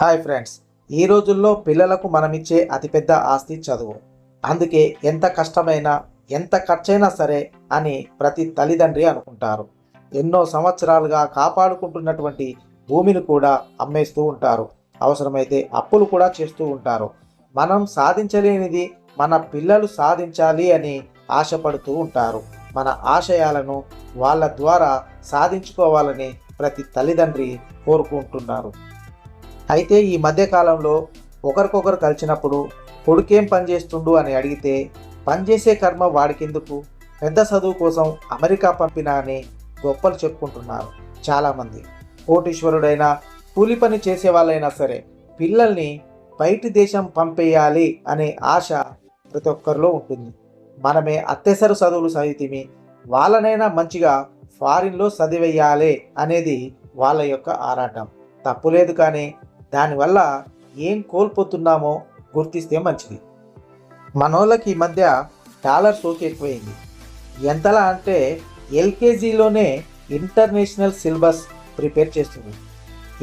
Hi friends ఈ రోజుల్లో పిల్లలకు మనమిచ్చే అతిపెద్ద ఆస్తి చదువు. అందుకే ఎంత కష్టమైనా ఎంత ఖర్చైనా సరే అని ప్రతి తల్లిదండ్రి అనుకుంటారు. ఎన్నో సంవత్సరాలుగా కాపాడుకుంటున్నటువంటి భూమిని కూడా అమ్మేస్తూ ఉంటారు. అవసరమైతే అప్పులు కూడా చేస్తూ ఉంటారు. మనం సాధించలేనిది మన పిల్లలు సాధించాలి అని ఆశపడుతూ ఉంటారు. మన ఆశయాలను వాళ్ళ ద్వారా సాధించుకోవాలని ప్రతి తల్లిదండ్రి కోరుకుంటున్నారు. అయితే ఈ మధ్యకాలంలో ఒకరికొకరు కలిసినప్పుడు కొడుకేం పని చేస్తుండు అని అడిగితే పనిచేసే కర్మ వాడికెందుకు? పెద్ద చదువు కోసం అమెరికా పంపినా అని గొప్పలు చెప్పుకుంటున్నారు చాలామంది. కోటీశ్వరుడైనా కూలి పని చేసే వాళ్ళైనా సరే పిల్లల్ని బయటి దేశం పంపేయాలి అనే ఆశ ప్రతి ఒక్కరిలో ఉంటుంది. మనమే అత్యసరు చదువులు చదివితిమి వాళ్ళనైనా మంచిగా ఫారిన్లో చదివేయాలి అనేది వాళ్ళ యొక్క ఆరాటం. తప్పులేదు కానీ దానివల్ల ఏం కోల్పోతున్నామో గుర్తిస్తే మంచిది. మనోళ్ళకి ఈ మధ్య డాలర్ సోకి ఎక్కువైంది. ఎంతలా అంటే ఎల్కేజీలోనే ఇంటర్నేషనల్ సిలబస్ ప్రిపేర్ చేస్తుంది.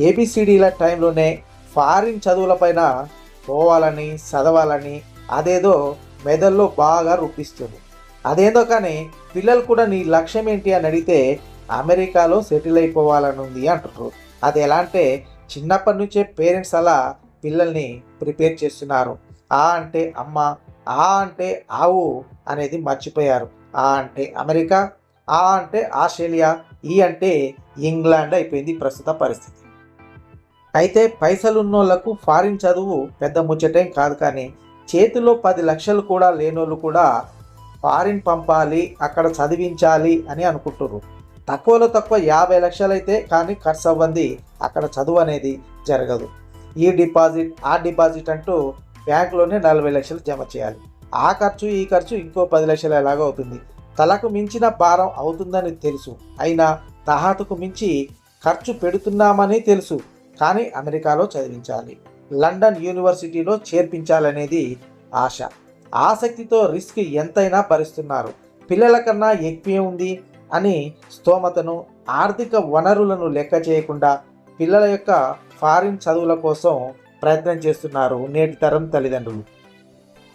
ఏబిసిడీల టైంలోనే ఫారిన్ చదువులపైన పోవాలని చదవాలని అదేదో మెదల్లో బాగా రూపిస్తుంది అదేందో కానీ పిల్లలు కూడా నీ లక్ష్యం ఏంటి అని అడిగితే అమెరికాలో సెటిల్ అయిపోవాలని ఉంది అంటారు. అది ఎలా అంటే చిన్నప్పటి నుంచే పేరెంట్స్ అలా పిల్లల్ని ప్రిపేర్ చేస్తున్నారు. ఆ అంటే అమ్మ ఆ అంటే ఆవు అనేది మర్చిపోయారు. ఆ అంటే అమెరికా ఆ అంటే ఆస్ట్రేలియా ఈ అంటే ఇంగ్లాండ్ అయిపోయింది ప్రస్తుత పరిస్థితి. అయితే పైసలున్నోళ్ళకు ఫారిన్ చదువు పెద్ద ముచ్చటేం కాదు కానీ చేతిలో పది లక్షలు కూడా లేనోళ్ళు కూడా ఫారిన్ పంపాలి అక్కడ చదివించాలి అని అనుకుంటున్నారు తక్కువలో తక్కువ యాభై లక్షలైతే కానీ ఖర్చు అవ్వంది. అక్కడ చదువు అనేది జరగదు. ఈ డిపాజిట్ ఆ డిపాజిట్ అంటూ బ్యాంకులోనే నలభై లక్షలు జమ చేయాలి. ఆ ఖర్చు ఈ ఖర్చు ఇంకో పది లక్షలు ఎలాగో అవుతుంది. తలకు మించిన భారం అవుతుందని తెలుసు. అయినా తహాతుకు మించి ఖర్చు పెడుతున్నామని తెలుసు. కానీ అమెరికాలో చదివించాలి. లండన్ యూనివర్సిటీలో చేర్పించాలనేది ఆశ. ఆసక్తితో రిస్క్ ఎంతైనా భరిస్తున్నారు. పిల్లల కన్నా ఎక్కువే ఉంది. అని స్తోమతను ఆర్థిక వనరులను లెక్క చేయకుండా పిల్లల యొక్క ఫారిన్ చదువుల కోసం ప్రయత్నం చేస్తున్నారు నేటి తరం తల్లిదండ్రులు.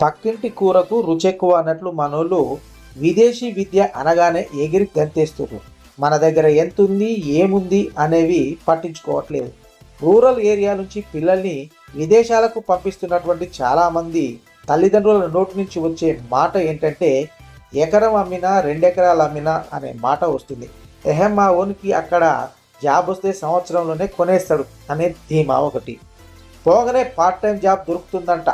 పక్కింటి కూరకు రుచెక్కువ అన్నట్లు మనోళ్ళు విదేశీ విద్య అనగానే ఎగిరి గంతేస్తున్నారు మన దగ్గర ఎంత ఉంది ఏముంది అనేవి పట్టించుకోవట్లేదు. రూరల్ ఏరియా నుంచి పిల్లల్ని విదేశాలకు పంపిస్తున్నటువంటి చాలామంది తల్లిదండ్రుల నోటి నుంచి వచ్చే మాట ఏంటంటే ఎకరం అమ్మినా రెండెకరాలు అమ్మినా అనే మాట వస్తుంది. ఎహం మా ఓనికి అక్కడ జాబ్ వస్తే సంవత్సరంలోనే కొనేస్తాడు అనే ధీమా ఒకటి. పోగానే పార్ట్ టైం జాబ్ దొరుకుతుందంట.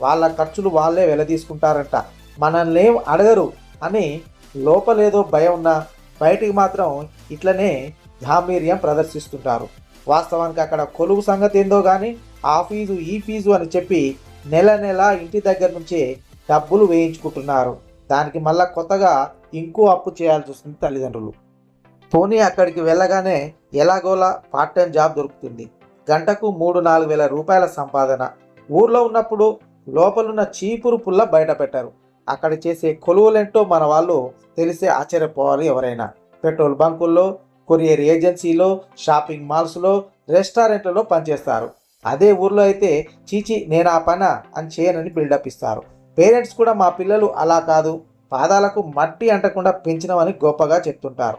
వాళ్ళ ఖర్చులు వాళ్ళే వెలదీసుకుంటారంట. మనల్ని ఏం అడగరు అని లోపలేదో భయం ఉన్నా బయటికి మాత్రం ఇట్లనే గాంభీర్యం ప్రదర్శిస్తుంటారు. వాస్తవానికి అక్కడ కొలువు సంగతి ఏందో కానీ ఆ ఫీజు ఈ ఫీజు అని చెప్పి నెల నెల ఇంటి దగ్గర నుంచే డబ్బులు వేయించుకుంటున్నారు. దానికి మళ్ళా కొత్తగా ఇంకో అప్పు చేయాల్సి వస్తుంది తల్లిదండ్రులు. పోనీ అక్కడికి వెళ్ళగానే ఎలాగోలా పార్ట్ టైం జాబ్ దొరుకుతుంది. గంటకు మూడు నాలుగు వేల రూపాయల సంపాదన. ఊర్లో ఉన్నప్పుడు లోపలున్న చీపురు పుల్ల బయట పెట్టారు. అక్కడ చేసే కొలువులేంటో మన వాళ్ళు తెలిసే ఆశ్చర్యపోవాలి ఎవరైనా. పెట్రోల్ బంకుల్లో కొరియర్ ఏజెన్సీలో షాపింగ్ మాల్స్లో రెస్టారెంట్లలో పనిచేస్తారు. అదే ఊర్లో అయితే చీచి నేను ఆ పన అని చేయనని బిల్డప్ ఇస్తారు. పేరెంట్స్ కూడా మా పిల్లలు అలా కాదు. పాదాలకు మట్టి అంటకుండా పెంచినవని గొప్పగా చెప్తుంటారు.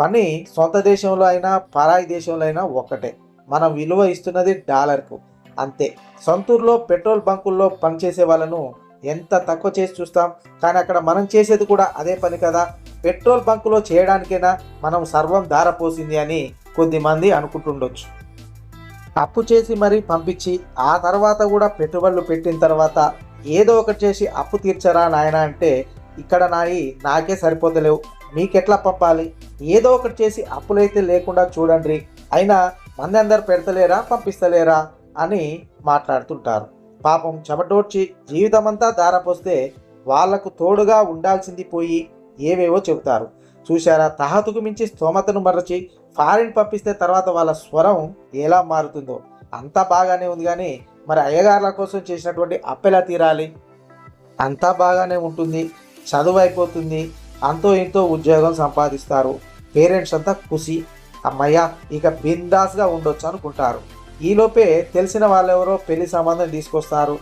పని సొంత దేశంలో అయినా పరాయి దేశంలో అయినా ఒక్కటే. మనం విలువ ఇస్తున్నది డాలర్కు. అంతే. సొంతూరులో పెట్రోల్ బంకుల్లో పనిచేసే వాళ్ళను ఎంత తక్కువ చేసి చూస్తాం? కానీ అక్కడ మనం చేసేది కూడా అదే పని కదా. పెట్రోల్ బంకులో చేయడానికైనా మనం సర్వం ధారపోసింది అని కొద్దిమంది అనుకుంటుండొచ్చు. అప్పు చేసి మరీ పంపించి ఆ తర్వాత కూడా పెట్టుబడులు పెట్టిన తర్వాత ఏదో ఒకటి చేసి అప్పు తీర్చరా నాయన అంటే ఇక్కడ నాయి నాకే సరిపోతలేవు. మీకెట్లా పంపాలి? ఏదో ఒకటి చేసి అప్పులైతే లేకుండా చూడండి. అయినా మంది అందరు పెడతలేరా పంపిస్తలేరా అని మాట్లాడుతుంటారు. పాపం చెమటోడ్చి జీవితమంతా దారపోస్తే వాళ్ళకు తోడుగా ఉండాల్సింది పోయి ఏవేవో చెబుతారు. చూశారా? తహతుకు మించి స్తోమతను మరచి ఫారిన్ పంపిస్తే తర్వాత వాళ్ళ స్వరం ఎలా మారుతుందో. అంతా బాగానే ఉంది కానీ మరి అయ్యగారుల కోసం చేసినటువంటి అప్పెలా తీరాలి. అంతా బాగానే ఉంటుంది. చదువు అయిపోతుంది. అంతో ఇంతో ఉద్యోగం సంపాదిస్తారు. పేరెంట్స్ అంతా కుసి అమ్మయ్య ఇక బిందాస్గా ఉండొచ్చు అనుకుంటారు. ఈలోపే తెలిసిన వాళ్ళెవరో పెళ్ళి సంబంధం తీసుకొస్తారు.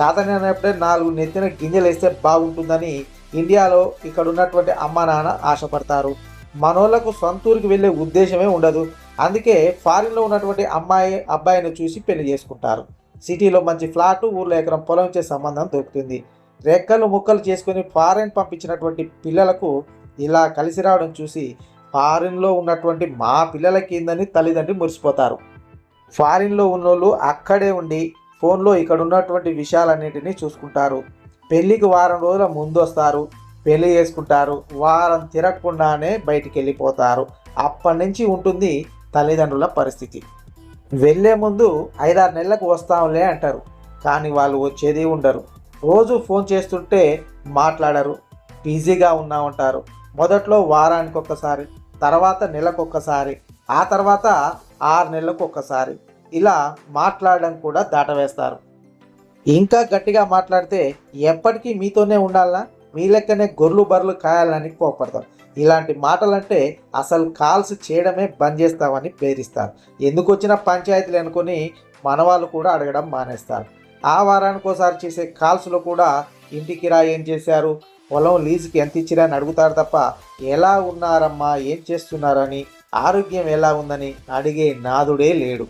చాతనప్పుడే నాలుగు నెత్తిన గింజలు వేస్తే బాగుంటుందని ఇండియాలో ఇక్కడ ఉన్నటువంటి అమ్మ నాన్న ఆశపడతారు. మనోళ్ళకు సొంతూరికి వెళ్ళే ఉద్దేశమే ఉండదు. అందుకే ఫారిన్లో ఉన్నటువంటి అమ్మాయి అబ్బాయిని చూసి పెళ్ళి చేసుకుంటారు. సిటీలో మంచి ఫ్లాట్ ఊర్లో ఎకరం పొలం ఇచ్చే సంబంధం దొరుకుతుంది. రెక్కలు ముక్కలు చేసుకొని ఫారిన్ పంపించినటువంటి పిల్లలకు ఇలా కలిసి రావడం చూసి ఫారిన్లో ఉన్నటువంటి మా పిల్లలకి ఏందని తల్లిదండ్రులు మురిసిపోతారు. ఫారిన్లో ఉన్నోళ్ళు అక్కడే ఉండి ఫోన్లో ఇక్కడ ఉన్నటువంటి విషయాలన్నింటినీ చూసుకుంటారు. పెళ్ళికి వారం రోజుల ముందు వస్తారు పెళ్ళి చేసుకుంటారు వారం తిరగకుండానే బయటికి వెళ్ళిపోతారు. అప్పటి నుంచి ఉంటుంది తల్లిదండ్రుల పరిస్థితి. వెళ్ళే ముందు ఐదారు నెలలకు వస్తాంలే అంటారు. కానీ వాళ్ళు వచ్చేది ఉండరు. రోజు ఫోన్ చేస్తుంటే మాట్లాడరు. బిజీగా ఉన్నామంటారు మొదట్లో వారానికి ఒక్కసారి తర్వాత నెలకు ఒక్కసారి ఆ తర్వాత ఆరు నెలలకు ఒక్కసారి ఇలా మాట్లాడడం కూడా దాటవేస్తారు. ఇంకా గట్టిగా మాట్లాడితే ఎప్పటికీ మీతోనే ఉండాలా మీ లెక్కనే గొర్రెలు బర్రెలు కాయాలని కోపడతారు. ఇలాంటి మాటలంటే అసలు కాల్స్ చేయడమే బంద్ చేస్తామని ప్రేరిస్తారు ఎందుకు వచ్చిన పంచాయతీలు అనుకొని మనవాళ్ళు కూడా అడగడం మానేస్తారు. ఆ వారానికి ఒకసారి చేసే కాల్స్లో కూడా ఇంటికి రా ఏం చేశారు? పొలం లీజుకి ఎంత ఇచ్చిరా అని అడుగుతారు తప్ప ఎలా ఉన్నారమ్మా? ఏం చేస్తున్నారని? ఆరోగ్యం ఎలా ఉందని అడిగే నాదుడే లేడు.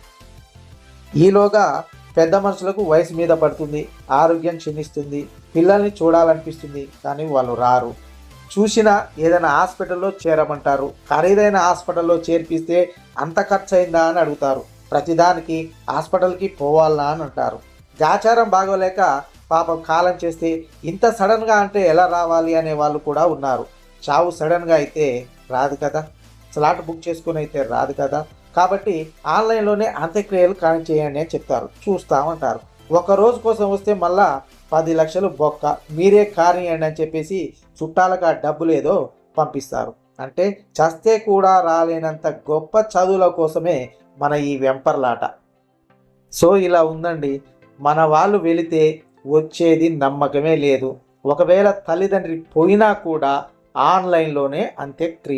ఈలోగా పెద్ద మనుషులకు వయసు మీద పడుతుంది ఆరోగ్యం క్షీణిస్తుంది పిల్లల్ని చూడాలనిపిస్తుంది కానీ వాళ్ళు రారు. చూసినా ఏదైనా హాస్పిటల్లో చేరమంటారు. ఖరీదైన హాస్పిటల్లో చేర్పిస్తే అంత ఖర్చు అయిందా అని అడుగుతారు. ప్రతిదానికి హాస్పిటల్కి పోవాలనా అని అంటారు. గాచారం బాగోలేక పాపం కాలం చేస్తే ఇంత సడన్గా అంటే ఎలా రావాలి అనే వాళ్ళు కూడా ఉన్నారు. చావు సడన్గా అయితే రాదు కదా. స్లాట్ బుక్ చేసుకుని అయితే రాదు కదా. కాబట్టి ఆన్లైన్లోనే అంత్యక్రియలు కాని చేయండి అని చెప్తారు. చూస్తామంటారు. ఒక రోజు కోసం వస్తే మళ్ళా పది లక్షలు బొక్క. మీరే కానియండి అని చెప్పేసి చుట్టాలకు ఆ డబ్బులు ఏదో పంపిస్తారు. అంటే చస్తే కూడా రాలేనంత గొప్ప చదువుల కోసమే మన ఈ వెంపర్లాట. సో ఇలా ఉందండి. మన వాళ్ళు వెళితే వచ్చేది నమ్మకమే లేదు. ఒకవేళ తల్లిదండ్రి పోయినా కూడా ఆన్లైన్లోనే అంత్యక్రియ